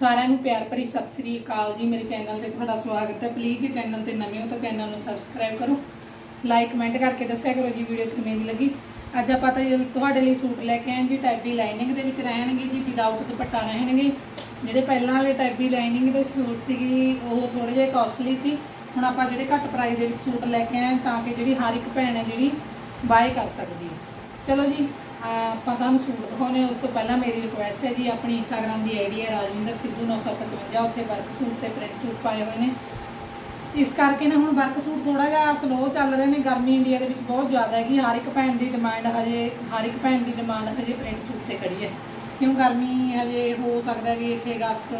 ਸਾਰਿਆਂ ਨੂੰ ਪਿਆਰ ਭਰੀ ਸਤਿ ਸ੍ਰੀ ਅਕਾਲ ਜੀ। ਮੇਰੇ ਚੈਨਲ ਤੇ ਤੁਹਾਡਾ ਸਵਾਗਤ ਹੈ। ਪਲੀਜ਼ ਜੇ ਚੈਨਲ ਤੇ ਨਵੇਂ ਹੋ ਤਾਂ ਚੈਨਲ ਨੂੰ ਸਬਸਕ੍ਰਾਈਬ ਕਰੋ। ਲਾਈਕ ਕਮੈਂਟ ਕਰਕੇ ਦੱਸਿਆ ਕਰੋ ਜੀ ਵੀਡੀਓ ਕਿਵੇਂ ਦੀ ਲੱਗੀ। ਅੱਜ ਆਪਾਂ ਤਾਂ ਤੁਹਾਡੇ ਲਈ ਸੂਟ ਲੈ ਕੇ ਆਏ ਜੀ। ਟੈਬੀ ਲਾਈਨਿੰਗ ਦੇ ਵਿੱਚ ਰਹਿਣਗੇ ਜੀ। ਵਿਦਆਊਟ ਦੁਪੱਟਾ ਰਹਿਣਗੇ। ਜਿਹੜੇ ਪਹਿਲਾਂ ਵਾਲੇ ਟੈਬੀ ਲਾਈਨਿੰਗ ਦੇ ਸੂਟ ਸੀਗੀ, ਉਹ ਥੋੜੇ ਜਿਹੇ ਕਾਸਟਲੀ ਸੀ। ਹੁਣ ਆਪਾਂ ਜਿਹੜੇ ਘੱਟ ਪ੍ਰਾਈਸ ਦੇ ਵਿੱਚ ਸੂਟ ਲੈ ਕੇ ਆਏ ਤਾਂ ਕਿ ਜਿਹੜੀ ਹਰ ਇੱਕ ਭੈਣ ਹੈ ਜਿਹੜੀ ਬਾਏ ਕਰ ਸਕਦੀ ਹੈ। ਚਲੋ ਜੀ ਆਪਾਂ ਤੁਹਾਨੂੰ ਸੂਟ ਦਿਖਾਉਣੇ ਉਸ ਤੋਂ ਪਹਿਲਾਂ ਮੇਰੀ ਰਿਕੁਐਸਟ ਹੈ ਜੀ, ਆਪਣੀ ਇੰਸਟਾਗ੍ਰam ਦੀ ਆਈਡੀ ਹੈ ਰਾਜਵਿੰਦਰ ਸਿੱਧੂ 955 ਉੱਥੇ ਵਰਕ ਸੂਟ ਤੇ ਪ੍ਰਿੰਟ ਸੂਟ ਪਾਏ ਹੋਏ ਨੇ। ਇਸ ਕਰਕੇ ਨਾ ਹੁਣ ਵਰਕ ਸੂਟ ਥੋੜਾ ਜਿਹਾ ਸਲੋ ਚੱਲ ਰਹੇ ਨੇ। ਗਰਮੀ ਇੰਡੀਆ ਦੇ ਵਿੱਚ ਬਹੁਤ ਜ਼ਿਆਦਾ ਹੈਗੀ। ਹਰ ਇੱਕ ਭੈਣ ਦੀ ਡਿਮਾਂਡ ਹਜੇ, ਹਰ ਇੱਕ ਭੈਣ ਦੀ ਡਿਮਾਂਡ ਹਜੇ ਪ੍ਰਿੰਟ ਸੂਟ ਤੇ ਖੜੀ ਹੈ। ਕਿਉਂ ਗਰਮੀ ਹਜੇ ਹੋ ਸਕਦਾ ਵੀ ਇੱਥੇ ਅਗਸਤ,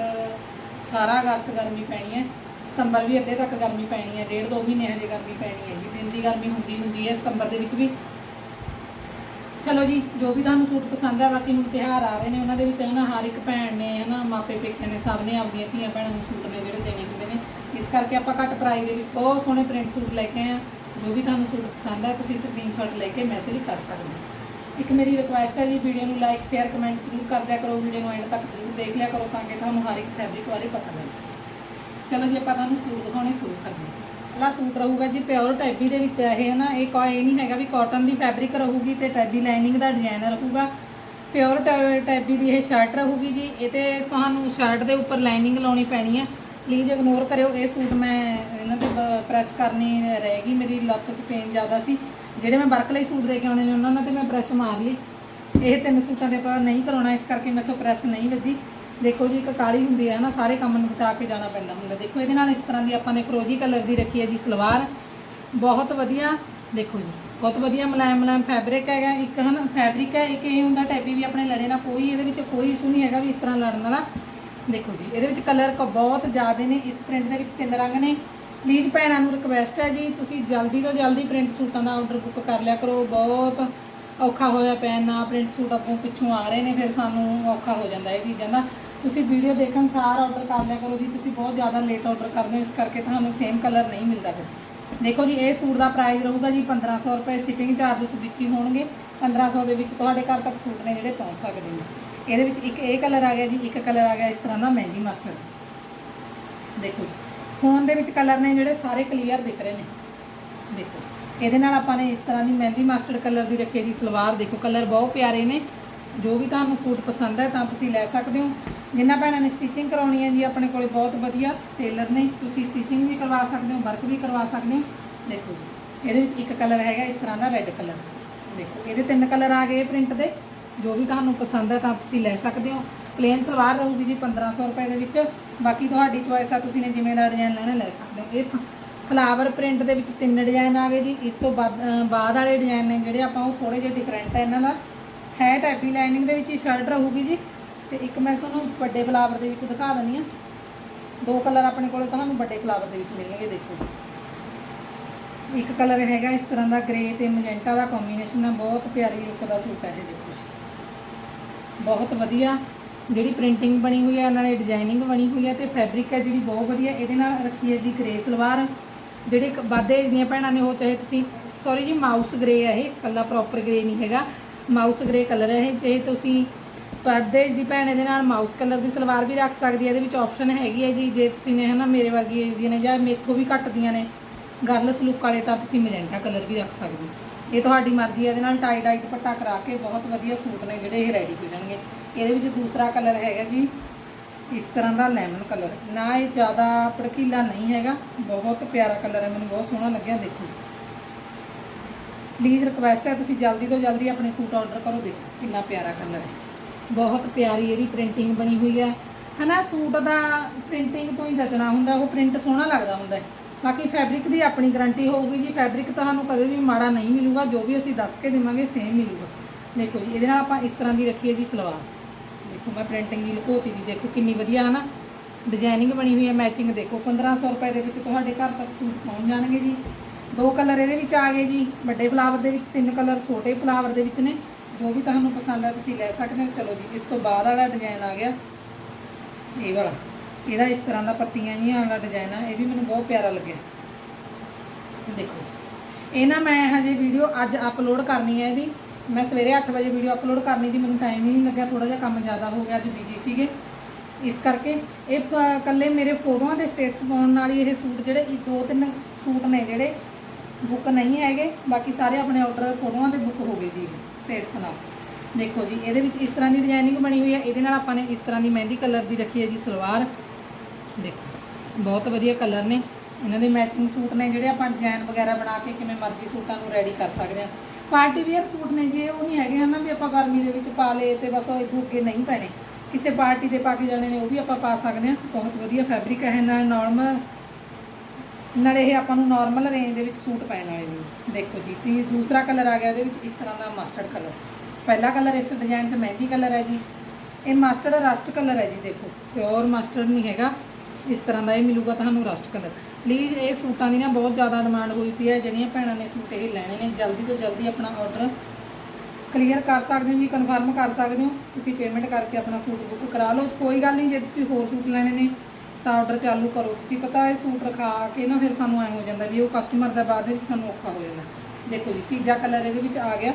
ਸਾਰਾ ਅਗਸਤ ਗਰਮੀ ਪੈਣੀ ਹੈ। ਸਤੰਬਰ ਵੀ ਅੱਧੇ ਤੱਕ ਗਰਮੀ ਪੈਣੀ ਹੈ। ਡੇਢ ਦੋ ਮਹੀਨੇ ਹਜੇ ਗਰਮੀ ਪੈਣੀ ਹੈ ਜੀ ਦਿਨ ਦੀ ਗਰਮੀ ਹੁੰਦੀ ਹੁੰਦੀ ਹੈ। ਸਤੰਬਰ ਦੇ ਵਿੱਚ ਵੀ ਚਲੋ ਜੀ, ਜੋ ਵੀ ਤੁਹਾਨੂੰ ਸੂਟ ਪਸੰਦ ਆ, ਬਾਕੀ ਹੁਣ ਤਿਉਹਾਰ ਆ ਰਹੇ ਨੇ, ਉਹਨਾਂ ਦੇ ਵਿੱਚ ਹਨਾ ਹਰ ਇੱਕ ਭੈਣ ਨੇ ਹਨਾ ਮਾਪੇ ਪੇਕੇ ਨੇ ਸਭ ਨੇ ਆਪਣੀਆਂ ਧੀਆਂ ਭੈਣਾਂ ਨੂੰ ਸੂਟ ਨੇ ਜਿਹੜੇ ਦੇਣੇ ਹੁੰਦੇ ਨੇ। ਇਸ ਕਰਕੇ ਆਪਾਂ ਘੱਟ ਪ੍ਰਾਈਸ ਦੇ ਵਿੱਚ ਬਹੁਤ ਸੋਹਣੇ ਪ੍ਰਿੰਟ ਸੂਟ ਲੈ ਕੇ ਆਏ ਆ। ਜੋ ਵੀ ਤੁਹਾਨੂੰ ਸੂਟ ਪਸੰਦ ਆ, ਤੁਸੀਂ ਸਕਰੀਨਸ਼ਾਟ ਲੈ ਕੇ ਮੈਸੇਜ ਕਰ ਸਕਦੇ ਹੋ। ਇੱਕ ਮੇਰੀ ਰਿਕੁਐਸਟ ਹੈ ਜੀ, ਵੀਡੀਓ ਨੂੰ ਲਾਈਕ ਸ਼ੇਅਰ ਕਮੈਂਟ ਜ਼ਰੂਰ ਕਰ ਦਿਆ ਕਰੋ। ਵੀਡੀਓ ਨੂੰ ਐਂਡ ਤੱਕ ਜ਼ਰੂਰ ਦੇਖ ਲਿਆ ਕਰੋ ਤਾਂ ਕਿ ਤੁਹਾਨੂੰ ਹਰ ਇੱਕ ਫੈਬਰਿਕ ਬਾਰੇ ਪਤਾ ਲੱਗੇ। ਚਲੋ ਜੀ, ਆਪਾਂ ਤੁਹਾਨੂੰ ਸੂਟ ਦਿਖਾਉਣੇ ਸ਼ੁਰੂ ਕਰਦੇ ਹਾਂ। ਪਹਿਲਾ ਸੂਟ ਰਹੂਗਾ ਜੀ ਪਿਓਰ ਟੈਬੀ ਦੇ ਵਿੱਚ ਇਹ ਹੈ ਨਾ, ਇਹ ਕੋਈ ਇਹ ਨਹੀਂ ਹੈਗਾ ਵੀ ਕਾਟਨ ਦੀ ਫੈਬਰਿਕ ਰਹੂਗੀ ਤੇ ਟੈਬੀ ਲਾਈਨਿੰਗ ਦਾ ਡਿਜ਼ਾਈਨ ਰਹੂਗਾ। ਪਿਓਰ ਟੈਬੀ ਦੀ ਇਹ ਸ਼ਰਟ ਰਹੂਗੀ ਜੀ, ਇਹ ਤੇ ਤੁਹਾਨੂੰ ਸ਼ਰਟ ਦੇ ਉੱਪਰ ਲਾਈਨਿੰਗ ਲਾਉਣੀ ਪੈਣੀ ਹੈ ਪਲੀਜ਼ ਇਗਨੋਰ ਕਰਿਓ, ਇਹ ਸੂਟ ਮੈਂ ਇਹਨਾਂ ਤੇ ਪ੍ਰੈਸ ਕਰਨੀ ਰਹੇਗੀ, ਮੇਰੀ ਲੱਤ 'ਚ ਪੇਨ ਜ਼ਿਆਦਾ ਸੀ। ਜਿਹੜੇ ਮੈਂ ਵਰਕ ਲਈ ਸੂਟ ਦੇ ਕੇ ਆਉਣੇ ਨੇ, ਉਹਨਾਂ ਨਾਲ ਤੇ ਮੈਂ ਪ੍ਰੈਸ ਮਾਰ ਲਈ। ਇਹ ਤਿੰਨ ਸੂਟਾਂ ਦੇ ਆਪਾਂ ਨਹੀਂ ਕਰਾਉਣਾ, ਇਸ ਕਰਕੇ ਮੈਥੋਂ ਪ੍ਰੈਸ ਨਹੀਂ ਵੱਜੀ। ਦੇਖੋ ਜੀ, ਇੱਕ ਕਾਲੀ ਹੁੰਦੀ ਹੈ ਨਾ, ਸਾਰੇ ਕੰਮ ਨੂੰ ਹਟਾ ਕੇ ਜਾਣਾ ਪੈਂਦਾ ਹੁੰਦਾ। ਦੇਖੋ, ਇਹਦੇ ਨਾਲ ਇਸ ਤਰ੍ਹਾਂ ਦੀ ਆਪਾਂ ਨੇ ਫਰੋਜੀ ਕਲਰ ਦੀ ਰੱਖੀ ਹੈ ਜੀ ਸਲਵਾਰ। ਬਹੁਤ ਵਧੀਆ, ਦੇਖੋ ਜੀ, ਬਹੁਤ ਵਧੀਆ ਮੁਲਾਇਮ ਮਲਾਇਮ ਫੈਬਰਿਕ ਹੈਗਾ। ਇੱਕ ਹਨ ਫੈਬਰਿਕ ਹੈ, ਇੱਕ ਇਹ ਹੁੰਦਾ ਟੈਬੀ ਵੀ ਆਪਣੇ ਲੜੇ ਨਾਲ ਕੋਈ ਇਹਦੇ ਵਿੱਚ ਕੋਈ ਇਸ਼ੂ ਨਹੀਂ ਹੈਗਾ ਵੀ ਇਸ ਤਰ੍ਹਾਂ ਲੜਨ ਵਾਲਾ। ਦੇਖੋ ਜੀ, ਇਹਦੇ ਵਿੱਚ ਕਲਰ ਬਹੁਤ ਜ਼ਿਆਦੇ ਨੇ, ਇਸ ਪ੍ਰਿੰਟ ਦੇ ਵਿੱਚ ਤਿੰਨ ਰੰਗ ਨੇ। ਪਲੀਜ਼ ਭੈਣਾਂ ਨੂੰ ਰਿਕਵੈਸਟ ਹੈ ਜੀ, ਤੁਸੀਂ ਜਲਦੀ ਤੋਂ ਜਲਦੀ ਪ੍ਰਿੰਟ ਸੂਟਾਂ ਦਾ ਆਰਡਰ ਬੁੱਕ ਕਰ ਲਿਆ ਕਰੋ। ਬਹੁਤ ਔਖਾ ਹੋਇਆ ਪਿਆ ਨਾ ਪ੍ਰਿੰਟ ਸੂਟ ਅੱਗੋਂ ਪਿੱਛੋਂ ਆ ਰਹੇ ਨੇ, ਫਿਰ ਸਾਨੂੰ ਔਖਾ ਹੋ ਜਾਂਦਾ ਇਹ ਚੀਜ਼ਾਂ ਦਾ। ਤੁਸੀਂ ਵੀਡੀਓ ਦੇਖਣ ਸਾਰ ਆਰਡਰ ਕਰ ਲਿਆ ਕਰੋ ਜੀ, ਤੁਸੀਂ ਬਹੁਤ ਜ਼ਿਆਦਾ ਲੇਟ ਆਰਡਰ ਕਰਦੇ ਹੋ, ਇਸ ਕਰਕੇ ਤੁਹਾਨੂੰ ਸੇਮ ਕਲਰ ਨਹੀਂ ਮਿਲਦਾ ਫਿਰ। ਦੇਖੋ ਜੀ, ਇਹ ਸੂਟ ਦਾ ਪ੍ਰਾਈਸ ਰਹੂਗਾ ਜੀ 1500 ਰੁਪਏ ਸ਼ਿਪਿੰਗ ਚਾਰजेस ਵਿੱਚ ਹੀ ਹੋਣਗੇ। 1500 ਦੇ ਵਿੱਚ ਤੁਹਾਡੇ ਘਰ ਤੱਕ ਸੂਟ ਨੇ ਜਿਹੜੇ ਪਹੁੰਚ ਸਕਦੇ ਨੇ। ਇਹਦੇ ਵਿੱਚ ਇੱਕ ਇਹ ਕਲਰ ਆ ਗਿਆ ਜੀ, ਇੱਕ ਕਲਰ ਆ ਗਿਆ ਇਸ ਤਰ੍ਹਾਂ ਦਾ ਮਹਿੰਦੀ ਮਸਟਰਡ ਦੇਖੋ ਜੀ ਫੋਨ ਦੇ ਵਿੱਚ ਕਲਰ ਨੇ ਜਿਹੜੇ ਸਾਰੇ ਕਲੀਅਰ ਦਿਖ ਰਹੇ ਨੇ। ਦੇਖੋ, ਇਹਦੇ ਨਾਲ ਆਪਾਂ ਨੇ ਇਸ ਤਰ੍ਹਾਂ ਦੀ ਮਹਿੰਦੀ ਮਾਸਟਰਡ ਕਲਰ ਦੀ ਰੱਖੀ ਹੈ ਜੀ, ਸਲਵਾਰ ਦੇਖੋ ਕਲਰ ਬਹੁਤ ਪਿਆਰੇ ਨੇ। ਜੋ ਵੀ ਤੁਹਾਨੂੰ ਸੂਟ ਪਸੰਦ ਹੈ ਤਾਂ ਤੁਸੀਂ ਲੈ ਸਕਦੇ ਹੋ। ਜਿੰਨਾ ਭੈਣਾਂ ਨੇ ਸਟਿਚਿੰਗ ਕਰਾਉਣੀ ਹੈ ਜੀ, ਆਪਣੇ ਕੋਲੇ ਬਹੁਤ ਵਧੀਆ ਟੇਲਰ ਨੇ। ਤੁਸੀਂ ਸਟਿਚਿੰਗ ਵੀ ਕਰਵਾ ਸਕਦੇ ਹੋ ਵਰਕ ਵੀ ਕਰਵਾ ਸਕਦੇ ਹੋ। ਦੇਖੋ ਜੀ, ਇਹਦੇ ਵਿੱਚ ਇੱਕ ਕਲਰ ਹੈਗਾ ਇਸ ਤਰ੍ਹਾਂ ਦਾ ਰੈੱਡ ਕਲਰ ਦੇਖੋ, ਇਹਦੇ ਤਿੰਨ ਕਲਰ ਆ ਗਏ ਪ੍ਰਿੰਟ ਦੇ। ਜੋ ਵੀ ਤੁਹਾਨੂੰ ਪਸੰਦ ਹੈ ਤਾਂ ਤੁਸੀਂ ਲੈ ਸਕਦੇ ਹੋ। ਪਲੇਨ ਸਲਵਾਰ ਰਹੂਗੀ ਜੀ 1500 ਰੁਪਏ ਦੇ ਵਿੱਚ। ਬਾਕੀ ਤੁਹਾਡੀ ਚੋਇਸ ਆ, ਤੁਸੀਂ ਨੇ ਜਿਵੇਂ ਦਾ ਡਿਜ਼ਾਈਨ ਲੈਣਾ, ਲੈ ਸਕਦੇ ਹੋ। ਇਹ ਫਲਾਵਰ ਪ੍ਰਿੰਟ ਦੇ ਵਿੱਚ ਤਿੰਨ ਡਿਜ਼ਾਈਨ ਆ ਗਏ ਜੀ। ਇਸ ਤੋਂ ਬਾਅਦ ਬਾਅਦ ਵਾਲੇ ਡਿਜ਼ਾਈਨ ਨੇ ਜਿਹੜੇ ਆਪਾਂ, ਉਹ ਥੋੜੇ ਜਿਹੇ ਡਿਫਰੈਂਟ ਹੈ ਇਹਨਾਂ ਦਾ। ਹੈ ਟੈਪੀ ਲਾਈਨਿੰਗ ਦੇ ਵਿੱਚ ਹੀ ਸ਼ਰਟ ਰਹੂਗੀ ਜੀ। ਤੇ ਇੱਕ ਮੈਂ ਤੁਹਾਨੂੰ ਵੱਡੇ ਫਲਾਵਰ ਦੇ ਵਿੱਚ ਦਿਖਾ ਦਿੰਦੀ ਆ ਦੋ ਕਲਰ ਆਪਣੇ ਕੋਲੇ ਤੁਹਾਨੂੰ ਵੱਡੇ ਫਲਾਵਰ ਦੇ ਵਿੱਚ ਮਿਲਣਗੇ, ਦੇਖੋ ਜੀ। ਇੱਕ ਕਲਰ ਹੈਗਾ ਇਸ ਤਰ੍ਹਾਂ ਦਾ ਗ੍ਰੇ ਤੇ ਮੈਜੈਂਟਾ ਦਾ ਕੰਬੀਨੇਸ਼ਨ ਹੈ। ਬਹੁਤ ਪਿਆਰੀ ਲੁੱਕ ਦਾ ਸੂਟ ਹੈ ਇਹ, ਦੇਖੋ ਜੀ। ਬਹੁਤ ਵਧੀਆ। ਜਿਹੜੀ ਪ੍ਰਿੰਟਿੰਗ ਬਣੀ ਹੋਈ ਹੈ, ਨਾਲੇ ਡਿਜ਼ਾਈਨਿੰਗ ਬਣੀ ਹੋਈ ਹੈ ਤੇ ਫੈਬਰਿਕ ਹੈ ਜਿਹੜੀ ਬਹੁਤ ਵਧੀਆ। ਇਹਦੇ ਨਾਲ ਰੱਖੀ ਹੈ ਜੀ ਗ੍ਰੇ ਸਲਵਾਰ। ਜਿਹੜੇ ਕ- ਵਾਧੇ ਦੀਆਂ ਭੈਣਾਂ ਨੇ, ਉਹ ਚਾਹੇ ਤੁਸੀਂ ਸੌਰੀ ਜੀ ਮਾਊਸ ਗ੍ਰੇ ਹੈ ਇਹ। ਕੱਲਾ ਪ੍ਰੋਪਰ ਗ੍ਰੇ ਨਹੀਂ ਹੈਗਾ। ਮਾਊਸ ਗ੍ਰੇ ਕਲਰ ਹੈ ਇਹ, ਜੇ ਤੁਸੀਂ ਪਰਦੇ ਦੀ ਭੈਣ ਦੇ ਨਾਲ ਮਾਊਸ ਕਲਰ ਦੀ ਸਲਵਾਰ ਵੀ ਰੱਖ ਸਕਦੀ ਹੈ, ਇਹਦੇ ਵਿੱਚ ਆਪਸ਼ਨ ਹੈਗੀ ਹੈ ਜੀ, ਜੇ ਤੁਸੀਂ ਨੇ ਹਨਾ ਮੇਰੇ ਵਰਗੀ ਏਜ ਦੀਆਂ ਨੇ ਜਾਂ ਮੇਥੋਂ ਵੀ ਘੱਟਦੀਆਂ ਨੇ ਗਰਲਸ ਲੁੱਕ ਵਾਲੇ ਤਾਂ ਤੁਸੀਂ ਮੈਜੈਂਟਾ ਕਲਰ ਵੀ ਰੱਖ ਸਕਦੇ ਹੋ। ਇਹ ਤੁਹਾਡੀ ਮਰਜ਼ੀ ਹੈ, ਇਹਦੇ ਨਾਲ ਟਾਈ ਡਾਈ ਦੁਪੱਟਾ ਕਰਾ ਕੇ ਬਹੁਤ ਵਧੀਆ ਸੂਟ ਨੇ ਜਿਹੜੇ ਇਹ ਰੈਡੀ ਹੋ ਜਾਣਗੇ। ਇਹਦੇ ਵਿੱਚ ਦੂਸਰਾ ਕਲਰ ਹੈਗਾ ਜੀ, ਇਸ ਤਰ੍ਹਾਂ ਦਾ ਲੈਮਨ ਕਲਰ। ਨਾ ਇਹ ਜ਼ਿਆਦਾ ਭੜਕੀਲਾ ਨਹੀਂ ਹੈਗਾ, ਬਹੁਤ ਪਿਆਰਾ ਕਲਰ ਹੈ, ਮੈਨੂੰ ਬਹੁਤ ਸੋਹਣਾ ਲੱਗਿਆ ਦੇਖੋ ਪਲੀਜ਼ ਰਿਕਵੈਸਟ ਹੈ ਤੁਸੀਂ ਜਲਦੀ ਤੋਂ ਜਲਦੀ ਆਪਣੇ ਸੂਟ ਆਰਡਰ ਕਰੋ ਦੇਖੋ, ਕਿੰਨਾ ਪਿਆਰਾ ਕਲਰ ਹੈ। ਬਹੁਤ ਪਿਆਰੀ ਇਹਦੀ ਪ੍ਰਿੰਟਿੰਗ ਬਣੀ ਹੋਈ ਹੈ। ਹਨਾ, ਸੂਟ ਦਾ ਪ੍ਰਿੰਟਿੰਗ ਤੋਂ ਹੀ ਜਚਣਾ ਹੁੰਦਾ, ਉਹ ਪ੍ਰਿੰਟ ਸੋਹਣਾ ਲੱਗਦਾ ਹੁੰਦਾ ਹੈ। ਬਾਕੀ ਫੈਬਰਿਕ ਦੀ ਆਪਣੀ ਗਾਰੰਟੀ ਹੋਊਗੀ ਜੀ ਫੈਬਰਿਕ ਤੁਹਾਨੂੰ ਕਦੇ ਵੀ ਮਾੜਾ ਨਹੀਂ ਮਿਲੂਗਾ, ਜੋ ਵੀ ਅਸੀਂ ਦੱਸ ਕੇ ਦੇਵਾਂਗੇ ਸੇਮ ਮਿਲੂਗਾ। ਦੇਖੋ ਜੀ, ਇਹਦੇ ਨਾਲ ਆਪਾਂ ਇਸ ਤਰ੍ਹਾਂ ਦੀ ਰੱਖੀ ਹੈ ਜੀ ਸਲਵਾਰ। ਦੇਖੋ ਮੈਂ ਪ੍ਰਿੰਟਿੰਗ ਦੀ ਲੁਕੋਤੀ ਦੀ ਦੇਖੋ, ਕਿੰਨੀ ਵਧੀਆ ਹੈ ਨਾ ਡਿਜ਼ਾਈਨਿੰਗ ਬਣੀ ਹੋਈ ਹੈ ਮੈਚਿੰਗ ਦੇਖੋ 1500 ਰੁਪਏ ਦੇ ਵਿੱਚ ਤੁਹਾਡੇ ਘਰ ਤੱਕ ਸੂਟ ਪਹੁੰਚ ਜਾਣਗੇ ਜੀ। ਦੋ ਕਲਰ ਇਹਦੇ ਵਿੱਚ ਆ ਗਏ ਜੀ, ਵੱਡੇ ਫਲਾਵਰ ਦੇ ਵਿੱਚ ਤਿੰਨ ਕਲਰ, ਛੋਟੇ ਫਲਾਵਰ ਦੇ ਵਿੱਚ ਨੇ। ਜੋ ਵੀ ਤੁਹਾਨੂੰ ਪਸੰਦ ਹੈ ਤੁਸੀਂ ਲੈ ਸਕਦੇ ਹੋ। ਚਲੋ ਜੀ, ਇਸ ਤੋਂ ਬਾਅਦ ਵਾਲਾ ਡਿਜ਼ਾਈਨ ਆ ਗਿਆ। ਇਹ ਵਾਲਾ। ਇਹਦਾ ਇਸ ਤਰ੍ਹਾਂ ਦਾ ਪੱਤੀਆਂ ਜੀਆਂ ਵਾਲਾ ਡਿਜ਼ਾਈਨ ਆ। ਇਹ ਵੀ ਮੈਨੂੰ ਬਹੁਤ ਪਿਆਰਾ ਲੱਗਿਆ। ਦੇਖੋ। ਇਹ ਨਾ ਮੈਂ ਹਜੇ ਵੀਡੀਓ ਅੱਜ ਅਪਲੋਡ ਕਰਨੀ ਹੈ ਇਹਦੀ। ਮੈਂ ਸਵੇਰੇ 8 ਵਜੇ ਵੀਡੀਓ ਅਪਲੋਡ ਕਰਨੀ ਸੀ। ਮੈਨੂੰ ਟਾਈਮ ਹੀ ਨਹੀਂ ਲੱਗਿਆ। ਥੋੜਾ ਜਿਹਾ ਕੰਮ ਜ਼ਿਆਦਾ ਹੋ ਗਿਆ, ਅੱਜ ਬਿਜ਼ੀ ਸੀਗੇ। ਇਸ ਕਰਕੇ ਇਹ ਪ- ਮੇਰੇ ਫੋਟੋਆਂ ਦੇ ਸਟੇਟਸ ਪਾਉਣ ਨਾਲ ਹੀ ਇਹ ਸੂਟ ਜਿਹੜੇ ਦੋ ਤਿੰਨ ਸੂਟ ਨੇ ਜਿਹੜੇ ਬੁੱਕ ਨਹੀਂ ਹੈਗੇ, ਬਾਕੀ ਸਾਰੇ ਆਪਣੇ ਆਰਡਰ ਫੋਟੋਆਂ ਤੇ ਬੁੱਕ ਹੋ ਗਏ ਜੀ। ਸਟੇਟਸ ਨਾਲ ਦੇਖੋ ਜੀ, ਇਹਦੇ ਵਿੱਚ ਇਸ ਤਰ੍ਹਾਂ ਦੀ ਡਿਜ਼ਾਈਨਿੰਗ ਬਣੀ ਹੋਈ ਹੈ, ਇਹਦੇ ਨਾਲ ਆਪਾਂ ਨੇ ਇਸ ਤਰ੍ਹਾਂ ਦੀ ਮਹਿੰਦੀ ਕਲਰ ਦੀ ਰੱਖੀ ਹੈ ਜੀ, ਸਲਵਾਰ। ਦੇਖੋ, ਬਹੁਤ ਵਧੀਆ ਕਲਰ ਨੇ। ਇਹਨਾਂ ਦੇ ਮੈਚਿੰਗ ਸੂਟ ਨੇ, ਜਿਹੜੇ ਆਪਾਂ ਡਿਜ਼ਾਈਨ ਵਗੈਰਾ ਬਣਾ ਕੇ ਕਿਵੇਂ ਮਰਜ਼ੀ ਸੂਟਾਂ ਨੂੰ ਰੈਡੀ ਕਰ ਸਕਦੇ ਹਾਂ। ਪਾਰਟੀ ਵੇਅਰ ਸੂਟ ਨੇ ਜੀ ਉਹ ਨਹੀਂ ਹੈਗੇ ਨਾ ਵੀ ਆਪਾਂ ਗਰਮੀ ਦੇ ਵਿੱਚ ਪਾ ਲਏ ਤੇ ਬਸ ਉਹ ਇਦੋਂ ਅੱਗੇ ਨਹੀਂ ਪੈਣੇ। ਕਿਸੇ ਪਾਰਟੀ ਦੇ ਪਾ ਕੇ ਜਾਣੇ ਨੇ, ਉਹ ਵੀ ਆਪਾਂ ਪਾ ਸਕਦੇ ਹਾਂ। ਬਹੁਤ ਵਧੀਆ ਫੈਬਰਿਕ ਹੈ ਨਾਲ ਨਾਰਮਲ ਨਾਲੇ ਇਹ ਆਪਾਂ ਨੂੰ ਨਾਰਮਲ ਰੇਂਜ ਦੇ ਵਿੱਚ ਸੂਟ ਪੈਣ ਵਾਲੇ ਨੇ। ਦੇਖੋ ਜੀ, ਤੇ ਦੂਸਰਾ ਕਲਰ ਆ ਗਿਆ, ਉਹਦੇ ਵਿੱਚ ਇਸ ਤਰ੍ਹਾਂ ਦਾ ਮਸਟਰਡ ਕਲਰ ਪਹਿਲਾ ਕਲਰ ਇਸ ਡਿਜ਼ਾਈਨ 'ਚ ਮਹਿੰਦੀ ਕਲਰ ਹੈ ਜੀ। ਇਹ ਮਸਟਰਡ ਰਸਟ ਕਲਰ ਹੈ ਜੀ, ਦੇਖੋ। ਪਿਓਰ ਮਸਟਰਡ ਨਹੀਂ ਹੈਗਾ। ਇਸ ਤਰ੍ਹਾਂ ਦਾ ਇਹ ਮਿਲੂਗਾ ਤੁਹਾਨੂੰ ਰਸਟ ਕਲਰ ਪਲੀਜ਼ ਇਹ ਸੂਟਾਂ ਦੀ ਨਾ ਬਹੁਤ ਜ਼ਿਆਦਾ ਡਿਮਾਂਡ ਹੋਈ ਪਈ ਹੈ। ਜਿਹੜੀਆਂ ਭੈਣਾਂ ਨੇ ਸੂਟ ਇਹ ਲੈਣੇ ਨੇ, ਜਲਦੀ ਤੋਂ ਜਲਦੀ ਆਪਣਾ ਆਰਡਰ ਕਲੀਅਰ ਕਰ ਸਕਦੇ ਹੋ ਜੀ ਕਨਫਰਮ ਕਰ ਸਕਦੇ ਹੋ। ਤੁਸੀਂ ਪੇਮੈਂਟ ਕਰਕੇ ਆਪਣਾ ਸੂਟ ਬੁੱਕ ਕਰਾ ਲਓ। ਕੋਈ ਗੱਲ ਨਹੀਂ, ਜੇ ਤੁਸੀਂ ਹੋਰ ਸੂਟ ਲੈਣੇ ਨੇ ਤਾਂ ਆਰਡਰ ਚਾਲੂ ਕਰੋ। ਤੁਸੀਂ ਪਤਾ ਇਹ ਸੂਟ ਰਖਾ ਕੇ ਨਾ ਫਿਰ ਸਾਨੂੰ ਐ ਹੋ ਜਾਂਦਾ ਵੀ ਉਹ ਕਸਟਮਰ ਦਾ ਬਾਅਦ ਵਿੱਚ ਸਾਨੂੰ ਔਖਾ ਹੋ ਜਾਂਦਾ। ਦੇਖੋ ਜੀ, ਤੀਜਾ ਕਲਰ ਇਹਦੇ ਵਿੱਚ ਆ ਗਿਆ।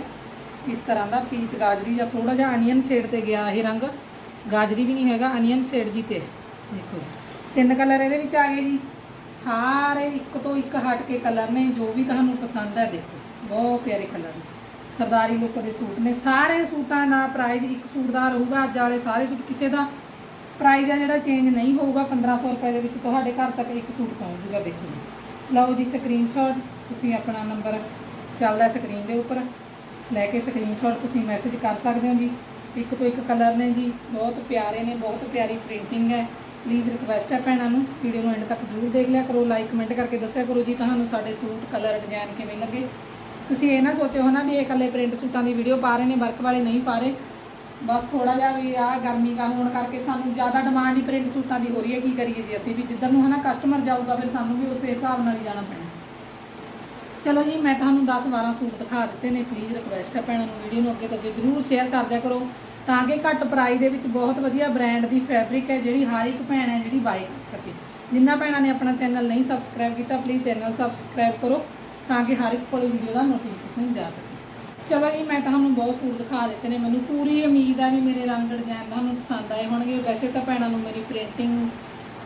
ਇਸ ਤਰ੍ਹਾਂ ਦਾ ਪੀਚ ਗਾਜਰੀ ਜਾਂ ਥੋੜਾ ਜਿਹਾ ਅਨੀਅਨ ਸ਼ੇਡ ਤੇ ਗਿਆ ਇਹ ਰੰਗ। ਗਾਜਰੀ ਵੀ ਨਹੀਂ ਹੈਗਾ ਅਨੀਅਨ ਸ਼ੇਡ ਜੀ ਤੇ। ਦੇਖੋ ਜੀ, ਤਿੰਨ ਕਲਰ ਇਹਦੇ ਵਿੱਚ ਆ ਗਏ ਜੀ। ਸਾਰੇ ਇੱਕ ਤੋਂ ਇੱਕ ਹਟ ਕੇ ਕਲਰ ਨੇ, ਜੋ ਵੀ ਤੁਹਾਨੂੰ ਪਸੰਦ ਹੈ ਦੇਖੋ। ਬਹੁਤ ਪਿਆਰੇ ਕਲਰ ਨੇ। ਸਰਦਾਰੀ ਲੁੱਕ ਦੇ ਸੂਟ ਨੇ। ਸਾਰੇ ਸੂਟਾਂ ਦਾ ਪ੍ਰਾਈਸ ਇੱਕ ਸੂਟ ਦਾ ਰਹੂਗਾ, ਅੱਜ ਵਾਲੇ ਸਾਰੇ ਸੂਟ ਕਿਸੇ ਦਾ। ਪ੍ਰਾਈਸ ਆ ਜਿਹੜਾ ਚੇਂਜ ਨਹੀਂ ਹੋਊਗਾ 1500 ਰੁਪਏ ਦੇ ਵਿੱਚ ਤੁਹਾਡੇ ਘਰ ਤੱਕ ਇੱਕ ਸੂਟ ਪਹੁੰਚੂਗਾ, ਦੇਖੋ। ਲਓ ਜੀ ਸਕਰੀਨਸ਼ਾਟ ਤੁਸੀਂ ਆਪਣਾ ਨੰਬਰ ਚੱਲਦਾ ਸਕਰੀਨ ਦੇ ਉੱਪਰ। ਲੈ ਕੇ ਸਕਰੀਨਸ਼ਾਟ ਤੁਸੀਂ ਮੈਸੇਜ ਕਰ ਸਕਦੇ ਹੋ ਜੀ। ਇੱਕ ਤੋਂ ਇੱਕ ਕਲਰ ਨੇ ਜੀ, ਬਹੁਤ ਪਿਆਰੇ ਨੇ, ਬਹੁਤ ਪਿਆਰੀ ਪ੍ਰਿੰਟਿੰਗ ਹੈ। ਪਲੀਜ਼ ਰਿਕਵੈਸਟ ਹੈ ਭੈਣਾਂ ਨੂੰ ਵੀਡੀਓ ਨੂੰ ਐਂਡ ਤੱਕ ਜ਼ਰੂਰ ਦੇਖ ਲਿਆ ਕਰੋ। ਲਾਈਕ ਕਮੈਂਟ ਕਰਕੇ ਦੱਸਿਆ ਕਰੋ ਜੀ, ਤੁਹਾਨੂੰ ਸਾਡੇ ਸੂਟ ਕਲਰ ਡਿਜ਼ਾਈਨ ਕਿਵੇਂ ਲੱਗੇ। ਤੁਸੀਂ ਇਹ ਨਾ ਸੋਚਿਓ ਹੋ ਨਾ ਵੀ ਇਹ ਇਕੱਲੇ ਪ੍ਰਿੰਟ ਸੂਟਾਂ ਦੀ ਵੀਡੀਓ ਪਾ ਰਹੇ ਨੇ, ਵਰਕ ਵਾਲੇ ਨਹੀਂ ਪਾ ਰਹੇ। ਬਸ ਥੋੜਾ ਜਿਹਾ ਵੀ ਆ ਗਰਮੀ ਦਾ ਹੋਣ ਕਰਕੇ ਸਾਨੂੰ ਜ਼ਿਆਦਾ ਡਿਮਾਂਡ ਹੀ ਪ੍ਰਿੰਟ ਸੂਟਾਂ ਦੀ ਹੋ ਰਹੀ ਹੈ, ਕੀ ਕਰੀਏ ਜੀ ਅਸੀਂ ਵੀ, ਜਿੱਧਰ ਨੂੰ ਹਨਾ ਕਸਟਮਰ ਜਾਊਗਾ ਫਿਰ ਸਾਨੂੰ ਵੀ ਉਸ ਹਿਸਾਬ ਨਾਲ ਹੀ ਜਾਣਾ ਪੈਣਾ। ਚਲੋ ਜੀ, ਮੈਂ ਤੁਹਾਨੂੰ 10 12 ਸੂਟ ਦਿਖਾ ਦਿੱਤੇ ਨੇ ਪਲੀਜ਼ ਰਿਕੁਐਸਟ ਹੈ ਭੈਣਾਂ ਨੂੰ, ਵੀਡੀਓ ਨੂੰ ਅੱਗੇ ਤੋਂ ਅੱਗੇ ਜ਼ਰੂਰ ਸ਼ੇਅਰ ਕਰ ਦਿਆ ਕਰੋ, ਤਾਂ ਕਿ ਘੱਟ ਪ੍ਰਾਈਸ ਦੇ ਵਿੱਚ ਬਹੁਤ ਵਧੀਆ ਬ੍ਰਾਂਡ ਦੀ ਫੈਬਰਿਕ ਹੈ, ਜਿਹੜੀ ਹਰ ਇੱਕ ਭੈਣ ਹੈ ਜਿਹੜੀ ਬਾਈ ਕਰ ਸਕੇ। ਜਿੰਨਾ ਭੈਣਾਂ ਨੇ ਆਪਣਾ ਚੈਨਲ ਨਹੀਂ ਸਬਸਕ੍ਰਾਈਬ ਕੀਤਾ ਪਲੀਜ਼ ਚੈਨਲ ਸਬਸਕ੍ਰਾਈਬ ਕਰੋ, ਤਾਂ ਕਿ ਹਰ ਇੱਕ ਕੋਲ ਵੀਡੀਓ ਦਾ ਨੋਟੀਫਿਕੇਸ਼ਨ ਜਾ ਸਕੇ। ਚਲੋ ਜੀ, ਮੈਂ ਤੁਹਾਨੂੰ ਬਹੁਤ ਸੂਟ ਦਿਖਾ ਦਿੱਤੇ ਨੇ। ਮੈਨੂੰ ਪੂਰੀ ਉਮੀਦ ਆ ਵੀ ਮੇਰੇ ਰੰਗ ਡਿਜ਼ਾਈਨ ਤੁਹਾਨੂੰ ਪਸੰਦ ਆਏ ਹੋਣਗੇ। ਵੈਸੇ ਤਾਂ ਭੈਣਾਂ ਨੂੰ ਮੇਰੀ ਪ੍ਰਿੰਟਿੰਗ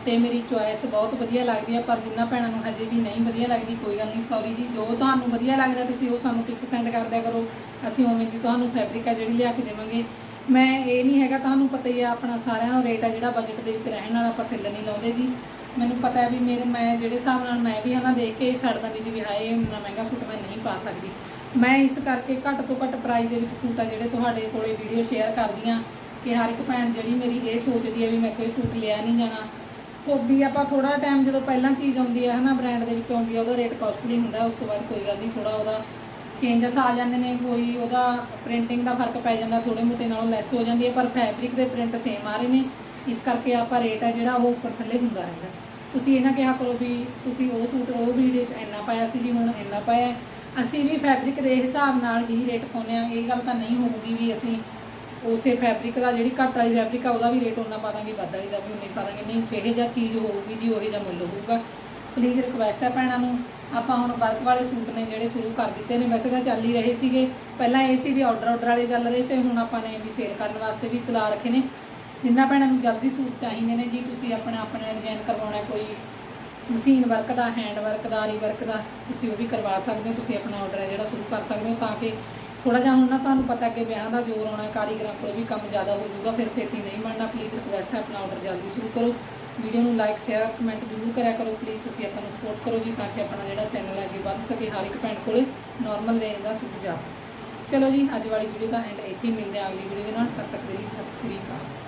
ਤੇ ਮੇਰੀ ਚੁਆਇਸ ਬਹੁਤ ਵਧੀਆ ਲੱਗਦੀ ਹੈ ਪਰ ਜਿੰਨਾ ਭੈਣਾਂ ਨੂੰ ਹਜੇ ਵੀ ਨਹੀਂ ਵਧੀਆ ਲੱਗਦੀ, ਕੋਈ ਗੱਲ ਨਹੀਂ ਸੌਰੀ ਜੀ, ਜੋ ਤੁਹਾਨੂੰ ਵਧੀਆ ਲੱਗਦਾ ਤੁਸੀਂ ਉਹ ਸਾਨੂੰ ਪਿਕ ਸੈਂਡ ਕਰ ਦਿਆ ਕਰੋ। ਅਸੀਂ ਉਵੇਂ ਦੀ ਤੁਹਾਨੂੰ ਫੈਬਰਿਕ ਆ ਜਿਹੜੀ ਲਿਆ ਕੇ ਦੇਵਾਂਗੇ। ਮੈਂ ਇਹ ਨਹੀਂ ਹੈਗਾ, ਤੁਹਾਨੂੰ ਪਤਾ ਹੀ ਆ, ਆਪਣਾ ਸਾਰਿਆਂ ਦਾ ਰੇਟ ਆ ਜਿਹੜਾ ਬਜਟ ਦੇ ਵਿੱਚ ਰਹਿਣ ਵਾਲਾ, ਆਪਾਂ ਸਿੱਲ ਨਹੀਂ ਲਾਉਂਦੇ ਜੀ। ਮੈਨੂੰ ਪਤਾ ਹੈ ਵੀ ਮੇਰੇ, ਮੈਂ ਜਿਹੜੇ ਹਿਸਾਬ ਨਾਲ ਮੈਂ ਵੀ ਹਨਾ ਦੇਖ ਕੇ ਛੱਡ ਦਿੰਦੀ ਸੀ ਵੀ ਹਾਏ, ਇੰਨਾ ਮਹਿੰਗਾ ਸੂਟ ਮੈਂ ਨਹੀਂ ਪਾ ਸਕਦੀ। ਮੈਂ ਇਸ ਕਰਕੇ ਘੱਟ ਤੋਂ ਘੱਟ ਪ੍ਰਾਈਸ ਦੇ ਵਿੱਚ ਸੂਟ ਆ ਜਿਹੜੇ ਤੁਹਾਡੇ ਕੋਲੇ ਵੀਡੀਓ ਸ਼ੇਅਰ ਕਰਦੀ ਹਾਂ ਕਿ ਹਰ ਇੱਕ ਭੈਣ ਜਿਹੜੀ ਮੇਰੀ ਇਹ ਸੋਚਦੀ ਹੈ ਵੀ ਮੈਥੋਂ ਇਹ ਸੂਟ ਲਿਆ ਨਹੀਂ ਜਾਣਾ। ਉਹ ਵੀ ਆਪਾਂ ਥੋੜਾ ਟਾਈਮ ਜਦੋਂ ਪਹਿਲਾਂ ਚੀਜ਼ ਆਉਂਦੀ ਹੈ ਹਨਾ ਬ੍ਰਾਂਡ ਦੇ ਵਿੱਚ ਆਉਂਦੀ ਹੈ, ਉਹਦਾ ਰੇਟ ਕਾਸਟਲੀ ਹੁੰਦਾ, ਉਸ ਤੋਂ ਬਾਅਦ ਕੋਈ ਗੱਲ ਨਹੀਂ ਥੋੜਾ ਉਹਦਾ ਚੇਂਜਸ ਆ ਜਾਂਦੇ ਨੇ, ਕੋਈ ਉਹਦਾ ਪ੍ਰਿੰਟਿੰਗ ਦਾ ਫ਼ਰਕ ਪੈ ਜਾਂਦਾ ਥੋੜੇ ਮੋਟੇ ਨਾਲੋਂ ਲੈਸ ਹੋ ਜਾਂਦੀ ਹੈ, ਪਰ ਫੈਬਰਿਕ ਦੇ ਪ੍ਰਿੰਟ ਸੇਮ ਆ ਰਹੇ ਨੇ। ਇਸ ਕਰਕੇ ਆਪਾਂ ਰੇਟ ਹੈ ਜਿਹੜਾ ਉਹ ਉੱਪਰ ਥੱਲੇ ਹੁੰਦਾ ਰਹਿੰਦਾ। ਤੁਸੀਂ ਇਹ ਨਾ ਕਿਹਾ ਕਰੋ ਵੀ ਤੁਸੀਂ ਉਹ ਸੂਟ, ਉਹ ਵੀਡੀਓ 'ਚ ਇੰਨਾ ਪਾਇਆ ਸੀ ਜੀ, ਹੁਣ ਇੰਨਾ ਪਾਇਆ ਅਸੀਂ ਵੀ ਫੈਬਰਿਕ ਦੇ ਹਿਸਾਬ ਨਾਲ ਹੀ ਰੇਟ ਪਾਉਂਦੇ ਆ ਇਹ ਗੱਲ ਤਾਂ ਨਹੀਂ ਹੋਊਗੀ ਵੀ ਅਸੀਂ ਉਸੇ ਫੈਬਰਿਕ ਦਾ ਜਿਹੜੀ ਘੱਟ ਵਾਲੀ ਫੈਬਰਿਕ ਆ, ਉਹਦਾ ਵੀ ਰੇਟ ਉਹਨਾਂ ਪਾ ਦਾਂਗੇ, ਵੱਧ ਵਾਲੀ ਦਾ ਵੀ ਉਨੀ ਪਾ ਦਾਂਗੇ। ਨਹੀਂ, ਜਿਹੇ ਜਿਹਾ ਚੀਜ਼ ਹੋਊਗੀ ਜੀ, ਉਹੇ ਜਿਹਾ ਮੁੱਲ ਹੋਊਗਾ। ਪਲੀਜ਼ ਰਿਕਵੈਸਟ ਹੈ ਭੈਣਾਂ ਨੂੰ। ਆਪਾਂ ਹੁਣ ਵਰਕ ਵਾਲੇ ਸੂਟ ਨੇ ਜਿਹੜੇ ਸ਼ੁਰੂ ਕਰ ਦਿੱਤੇ ਨੇ, ਵੈਸੇ ਤਾਂ ਚੱਲ ਹੀ ਰਹੇ ਸੀਗੇ। ਪਹਿਲਾਂ ਇਹ ਸੀ ਵੀ ਆਰਡਰ ਆਰਡਰ ਵਾਲੇ ਚੱਲ ਰਹੇ ਸੀ, ਹੁਣ ਆਪਾਂ ਨੇ ਵੀ ਸੇਲ ਕਰਨ ਵਾਸਤੇ ਵੀ ਚਲਾ ਰੱਖੇ ਨੇ। ਜਿੰਨਾ ਭੈਣਾਂ ਨੂੰ ਜਲਦੀ ਸੂਟ ਚਾਹੀਦੇ ਨੇ ਜੀ, ਤੁਸੀਂ ਆਪਣਾ ਆਪਣਾ ਡਿਜ਼ਾਈਨ ਕਰਵਾਉਣਾ, ਕੋਈ ਮਸ਼ੀਨ ਵਰਕ ਦਾ ਹੈਂਡ ਵਰਕ ਦਾ, ਆਰੀ ਵਰਕ ਦਾ, ਤੁਸੀਂ ਉਹ ਵੀ ਕਰਵਾ ਸਕਦੇ ਹੋ, ਤੁਸੀਂ ਆਪਣਾ ਆਰਡਰ ਹੈ ਜਿਹੜਾ ਸ਼ੁਰੂ ਕਰ ਸਕਦੇ ਹੋ ਤਾਂ ਕਿ ਥੋੜਾ ਜਿਹਾ ਹੁਣ ਨਾ ਤੁਹਾਨੂੰ ਪਤਾ ਕਿ ਵਿਆਹ ਦਾ ਜ਼ੋਰ ਆਉਣਾ, ਕਾਰੀਗਰਾਂ ਕੋਲ ਵੀ ਕੰਮ ਜ਼ਿਆਦਾ ਹੋ ਜਾਊਗਾ, ਫਿਰ ਛੇਤੀ ਨਹੀਂ ਬਣਨਾ ਪਲੀਜ਼ ਰਿਕੁਐਸਟ ਹੈ ਆਪਣਾ ਆਰਡਰ ਜਲਦੀ ਸ਼ੁਰੂ ਕਰੋ। ਵੀਡੀਓ ਨੂੰ ਲਾਈਕ ਸ਼ੇਅਰ ਕਮੈਂਟ ਜ਼ਰੂਰ ਕਰਿਆ ਕਰੋ ਪਲੀਜ਼ ਤੁਸੀਂ ਆਪਾਂ ਨੂੰ ਸਪੋਰਟ ਕਰੋ ਜੀ, ਤਾਂ ਕਿ ਆਪਣਾ ਜਿਹੜਾ ਚੈਨਲ ਹੈ ਅੱਗੇ ਵੱਧ ਸਕੇ, ਹਰ ਇੱਕ ਭੈਣ ਕੋਲੇ ਨਾਰਮਲ ਰੇਂਜ ਦਾ ਸੂਟ ਜਾ ਸਕੇ। ਚਲੋ ਜੀ, ਅੱਜ ਵਾਲੀ ਵੀਡੀਓ ਦਾ ਐਂਡ ਇੱਥੇ ਹੀ ਮਿਲਦੇ ਹਾਂ ਅਗਲੀ ਵੀਡੀਓ ਦੇ ਨਾਲ, ਤਦ ਤੱਕ ਦੇ ਲਈ ਸਤਿ ਸ੍ਰੀ ਅਕਾਲ।